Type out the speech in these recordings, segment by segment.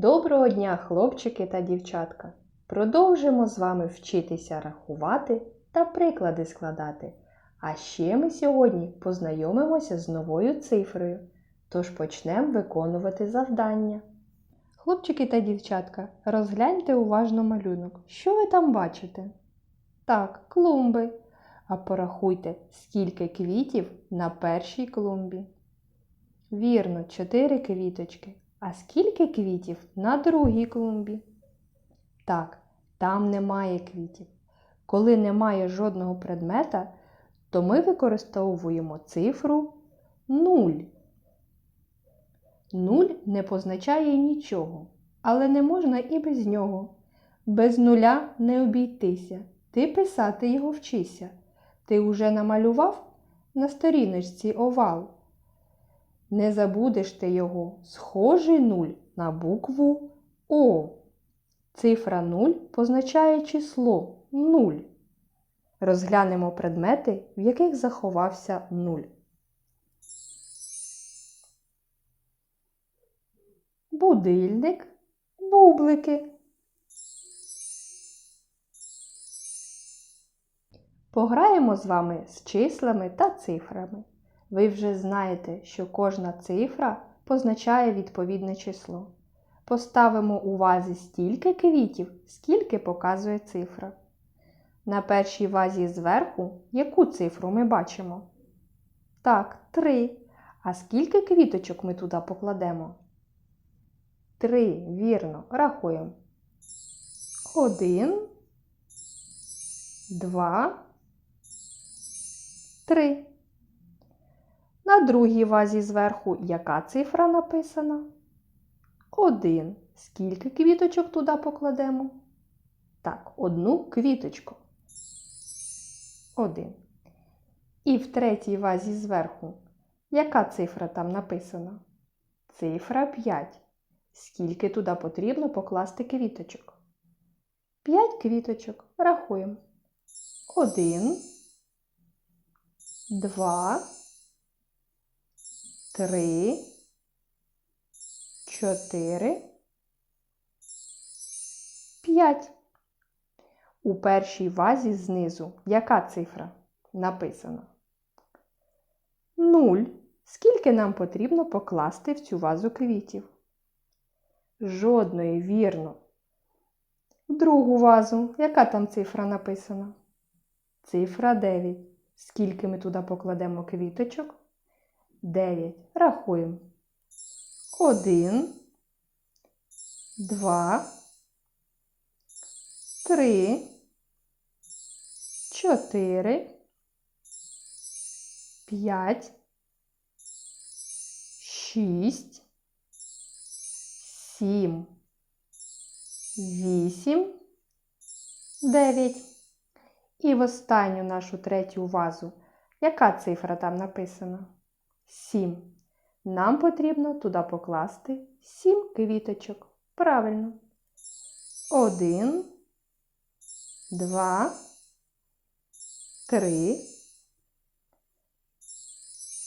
Доброго дня, хлопчики та дівчатка! Продовжимо з вами вчитися рахувати та приклади складати. А ще ми сьогодні познайомимося з новою цифрою, тож почнемо виконувати завдання. Хлопчики та дівчатка, розгляньте уважно малюнок. Що ви там бачите? Так, клумби. А порахуйте, скільки квітів на першій клумбі. Вірно, чотири квіточки. А скільки квітів на другій клумбі? Так, там немає квітів. Коли немає жодного предмета, то ми використовуємо цифру 0. 0 не позначає нічого, але не можна і без нього. Без нуля не обійтися. Ти писати його вчися. Ти уже намалював на сторіночці овал. Не забудеш ти його, схожий нуль на букву О. Цифра 0 позначає число 0. Розглянемо предмети, в яких заховався 0. Будильник, бублики. Пограємо з вами з числами та цифрами. Ви вже знаєте, що кожна цифра позначає відповідне число. Поставимо у вазі стільки квітів, скільки показує цифра. На першій вазі зверху яку цифру ми бачимо? Так, 3. А скільки квіточок ми туди покладемо? 3, вірно, рахуємо. 1, 2, 3. На другій вазі зверху яка цифра написана? Один. Скільки квіточок туди покладемо? Так, одну квіточку. Один. І в третій вазі зверху. Яка цифра там написана? Цифра 5. Скільки туди потрібно покласти квіточок? 5 квіточок. Рахуємо. Один. Два три, чотири, п'ять. У першій вазі знизу яка цифра написана? Нуль. Скільки нам потрібно покласти в цю вазу квітів? Жодної, вірно. Другу вазу, яка там цифра написана? Цифра 9. Скільки ми туди покладемо квіточок? 9. Рахуємо. 1, 2, 3, 4, 5, 6, 7, 8, 9. І в останню нашу третю вазу. Яка цифра там написана? 7. Нам потрібно туди покласти 7 квіточок. Правильно. 1, 2, 3,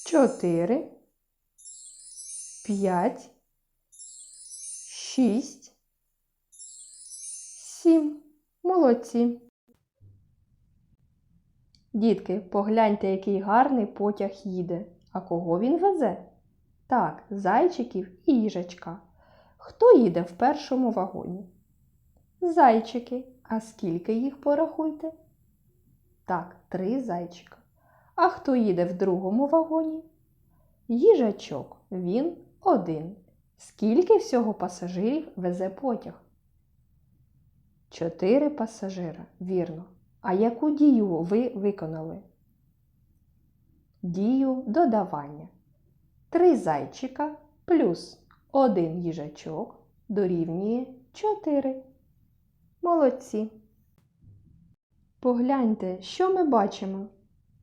4, 5, 6, 7. Молодці. Дітки, погляньте, який гарний потяг їде. А кого він везе? Так, зайчиків і їжачка. Хто їде в першому вагоні? Зайчики. А скільки їх порахуйте? Так, три зайчика. А хто їде в другому вагоні? Їжачок. Він один. Скільки всього пасажирів везе потяг? Чотири пасажира. Вірно. А яку дію ви виконали? Дію додавання. Три зайчика плюс один їжачок дорівнює 4. Молодці. Погляньте, що ми бачимо.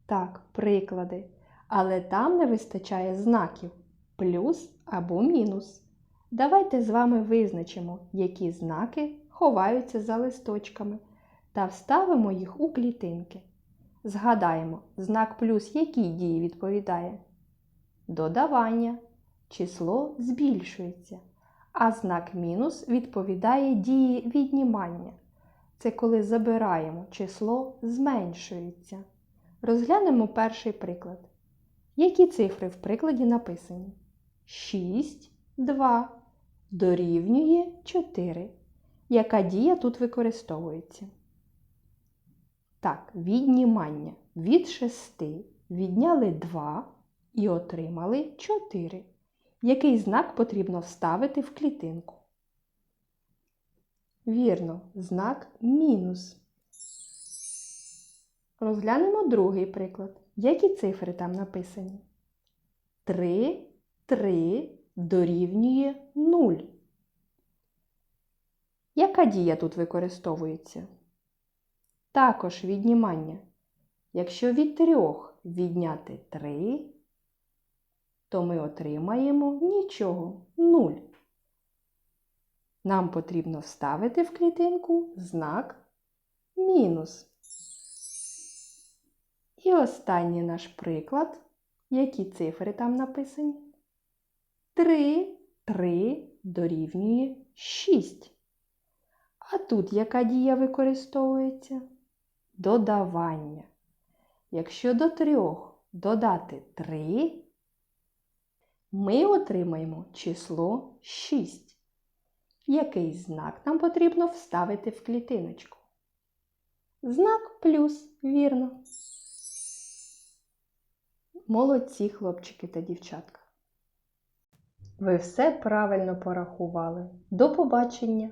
Так, приклади. Але там не вистачає знаків плюс або мінус. Давайте з вами визначимо, які знаки ховаються за листочками, та вставимо їх у клітинки. Згадаємо, знак плюс якій дії відповідає? Додавання. Число збільшується. А знак мінус відповідає дії віднімання. Це коли забираємо число зменшується. Розглянемо перший приклад. Які цифри в прикладі написані? 6, 2 дорівнює 4. Яка дія тут використовується? Так, віднімання. Від 6 відняли 2 і отримали 4. Який знак потрібно вставити в клітинку? Вірно, знак мінус. Розглянемо другий приклад. Які цифри там написані? 3, 3 дорівнює 0. Яка дія тут використовується? Також віднімання. Якщо від 3 відняти 3, то ми отримаємо нічого 0. Нам потрібно вставити в клітинку знак мінус. І останній наш приклад. Які цифри там написані? 3, 3 дорівнює 6. А тут яка дія використовується? Додавання. Якщо до 3 додати 3, ми отримаємо число 6. Який знак нам потрібно вставити в клітиночку? Знак плюс, вірно. Молодці хлопчики та дівчатка. Ви все правильно порахували. До побачення!